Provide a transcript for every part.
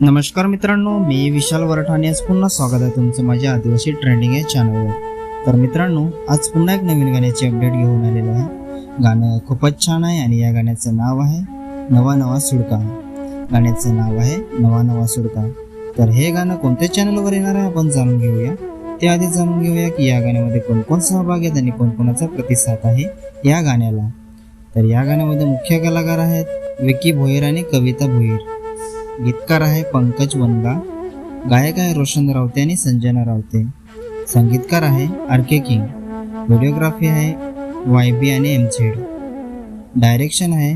नमस्कार मित्रांनो मी विशाल वरठाणे आज पुन्हा स्वागत आहे तुमचं माझ्या आदिवासी ट्रेंडिंग या चॅनलवर तर मित्रांनो आज पुन्हा एक नवीन गाण्याची अपडेट घेऊन आलेलो आहे. गाणं खूपच छान आहे आणि या गाण्याचं नाव आहे नवा नवा सुडका. गाण्याचं नाव आहे नवा नवा सुडका. तर हे गाणं कोणत्या चॅनलवर येणार आहे आपण जाणून घेऊया. त्याआधी जाणून घेऊया की या गाण्यामध्ये कोणकोण सहभाग आहेत आणि कोणकोणाचा प्रतिसाद आहे या गाण्याला. तर या गाण्यामध्ये मुख्य कलाकार आहेत विकी भोईर आणि कविता भोईर. गीतकार आहे पंकज वनगा. गायक आहे रोशन रावते आणि संजना रावते. संगीतकार आहे आर के किंग. व्हिडिओग्राफी आहे वाय बी आणि एम झेड. डायरेक्शन आहे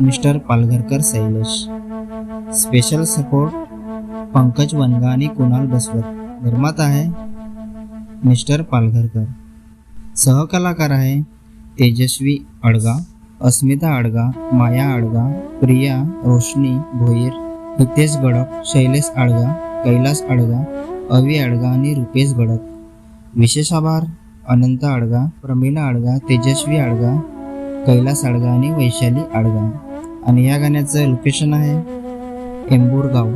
mister Palgharkar Shailesh special support Pankaj Wanga आणि कुणाल बसवत. निर्माता आहे मिस्टर पालघरकर. सहकलाकार आहे तेजस्वी अडगा अस्मिता अडगा माया अडगा प्रिया रोशनी भोईर हितेश गडक शैलेश आडगा कैलास आडगा अवी आडगा आणि रुपेश गडक. विशेष आभार अनंत आडगा प्रमिला आडगा तेजस्वी आडगा कैलास आडगा आणि वैशाली आडगा. आणि या गाण्याचं लोकेशन आहे एंबूर गाव.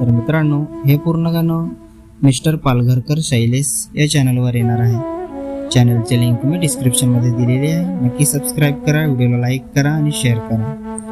तर मित्रांनो हे पूर्ण गाणं मिस्टर पालघरकर शैलेश या चॅनलवर येणार आहे. चॅनलची लिंक मी डिस्क्रिप्शनमध्ये दिलेली आहे. नक्की सबस्क्राईब करा व्हिडिओला लाईक करा आणि शेअर करा.